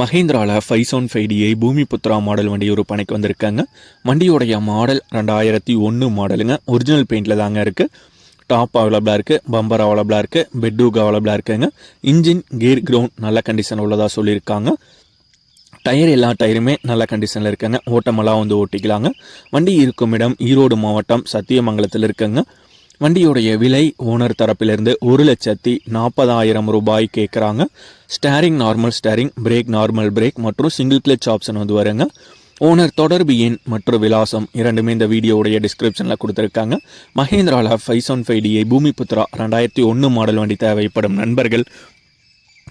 மஹேந்திராவில் five ஃபைடியை five பூமி Putra model வண்டி ஒரு பணிக்கு வந்திருக்காங்க. வண்டியோடைய மாடல் ரெண்டாயிரத்தி ஒன்று மாடலுங்க. ஒரிஜினல் பெயிண்டில் தாங்க இருக்குது டாப் அவைலபிளாக இருக்குது பம்பர் அவைலபிளாக இருக்குது பெட்ரூக் அவைலபிளாக இருக்குங்க. இன்ஜின் கியர் கிரவுண்ட் நல்ல கண்டிஷன் உள்ளதாக சொல்லியிருக்காங்க. டயர் எல்லா டயருமே நல்ல கண்டிஷனில் இருக்குங்க. ஓட்டமெல்லாம் வந்து ஓட்டிக்கலாங்க. வண்டி இருக்கும் இடம் ஈரோடு மாவட்டம் சத்தியமங்கலத்தில் இருக்குங்க. வண்டியுடைய விலை ஓனர் தரப்பிலிருந்து ஒரு லட்சத்தி நாற்பதாயிரம் ரூபாய் கேட்குறாங்க steering normal steering brake normal brake மற்றும் சிங்கிள் கிளச் ஆப்ஷன் வந்து வருங்க. ஓனர் தொடர்பு எண் மற்றும் விலாசம் இரண்டுமே இந்த வீடியோவுடைய டிஸ்கிரிப்ஷனில் கொடுத்துருக்காங்க. மஹேந்திராவில் five seven five DI Bhoomi Putra ரெண்டாயிரத்தி ஒன்று மாடல் வண்டி தேவைப்படும் நண்பர்கள்